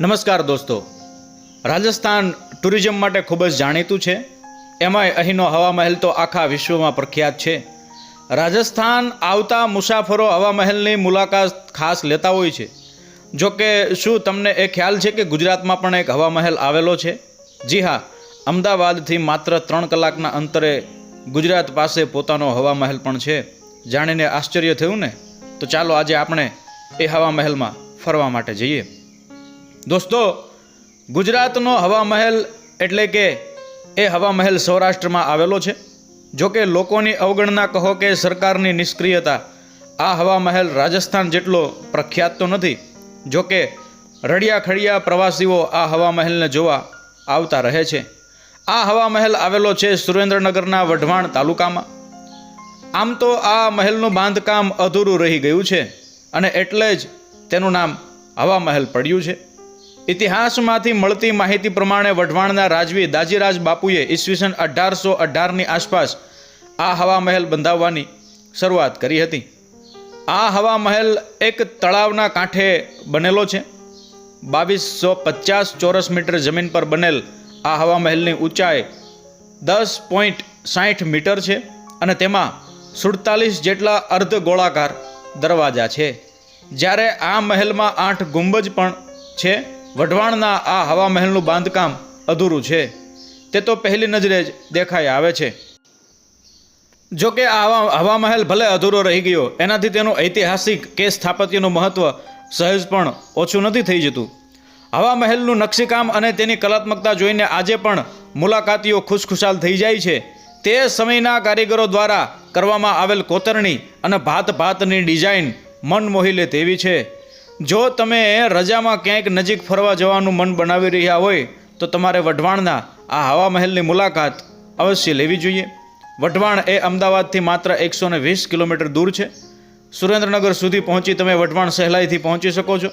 નમસ્કાર દોસ્તો. રાજસ્થાન ટુરિઝમ માટે ખૂબ જ જાણીતું છે. એમાંય અહીંનો હવા મહેલ તો આખા વિશ્વમાં પ્રખ્યાત છે. રાજસ્થાન આવતા મુસાફરો હવા મહેલની મુલાકાત ખાસ લેતા હોય છે. જો કે શું તમને એ ખ્યાલ છે કે ગુજરાતમાં પણ એક હવા મહેલ આવેલો છે? જી હા, અમદાવાદથી માત્ર ત્રણ કલાકના અંતરે ગુજરાત પાસે પોતાનો હવા મહેલ પણ છે. જાણીને આશ્ચર્ય થયું ને? તો ચાલો આજે આપણે એ હવા મહેલમાં ફરવા માટે જઈએ. દોસ્તો, ગુજરાતનો હવા મહેલ એટલે કે એ હવા મહેલ સૌરાષ્ટ્રમાં આવેલો છે. જો કે લોકોની અવગણના કહો કે સરકારની નિષ્ક્રિયતા આ હવા મહેલ રાજસ્થાન જેટલો પ્રખ્યાત તો નથી જો કે રડિયા ખડિયા પ્રવાસીઓ આ હવા મહેલને જોવા આવતા રહે છે. આ હવા મહેલ આવેલો છે સુરેન્દ્રનગરના વઢવાણ તાલુકામાં. આમ તો આ મહેલનું બાંધકામ અધૂરું રહી ગયું છે અને એટલે જ તેનું નામ હવા મહેલ પડ્યું છે. ઇતિહાસમાંથી મળતી માહિતી પ્રમાણે વઢવાણના રાજવી દાજીરાજ બાપુએ ઈસવીસન અઢારસો અઢારની આસપાસ આ હવા મહેલ બંધાવવાની શરૂઆત કરી હતી. આ હવા મહેલ એક તળાવના કાંઠે બનેલો છે. બાવીસો પચાસ ચોરસ મીટર જમીન પર બનેલ આ હવા મહેલની ઊંચાઈ દસ પોઈન્ટ સાઠ મીટર છે અને તેમાં સુડતાલીસ જેટલા અર્ધ ગોળાકાર દરવાજા છે. જ્યારે આ મહેલમાં આઠ ગુંબજ પણ છે, વઢવાણના આ હવા મહેલનું બાંધકામ અધૂરું છે. તે તો પહેલી નજરે જ દેખાઈ આવે છે. જો કે આ હવા હવા મહેલ ભલે અધૂરો રહી ગયો, એનાથી તેનું ઐતિહાસિક કે સ્થાપત્યનું મહત્ત્વ સહેજ પણ ઓછું નથી થઈ જતું. હવા મહેલનું નકશીકામ અને તેની કલાત્મકતા જોઈને આજે પણ મુલાકાતીઓ ખુશખુશાલ થઈ જાય છે. તે સમયના કારીગરો દ્વારા કરવામાં આવેલ કોતરણી અને ભાત ભાતની ડિઝાઇન મન મોહી લે તેવી છે. જો તમે રજામાં ક્યાંક નજીક ફરવા જવાનું મન બનાવી રહ્યા હોય, તો તમારે વઢવાણના આ હવા મહેલની મુલાકાત અવશ્ય લેવી જોઈએ. વઢવાણ એ અમદાવાદથી માત્ર એકસો ને વીસ કિલોમીટર દૂર છે. સુરેન્દ્રનગર સુધી પહોંચી તમે વઢવાણ સહેલાઈથી પહોંચી શકો છો.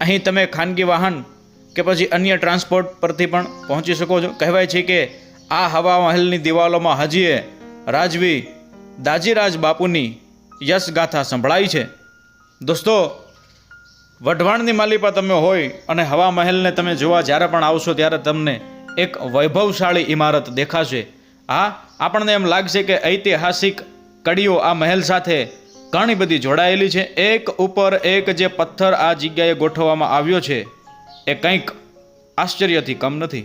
અહીં તમે ખાનગી વાહન કે પછી અન્ય ટ્રાન્સપોર્ટ પરથી પણ પહોંચી શકો છો. કહેવાય છે કે આ હવા મહેલની દિવાલોમાં હજીએ રાજવી દાજીરાજ બાપુની યશગાથા સંભળાય છે. દોસ્તો, વઢવાણની માલિપા તમે હોય અને હવા મહેલને તમે જોવા જ્યારે પણ આવશો ત્યારે તમને એક વૈભવશાળી ઇમારત દેખાશે. હા, આપણને એમ લાગશે કે ઐતિહાસિક કડીઓ આ મહેલ સાથે ઘણી બધી જોડાયેલી છે. એક ઉપર એક જે પથ્થર આ જગ્યાએ ગોઠવવામાં આવ્યો છે, એ કંઈક આશ્ચર્યથી કમ નથી.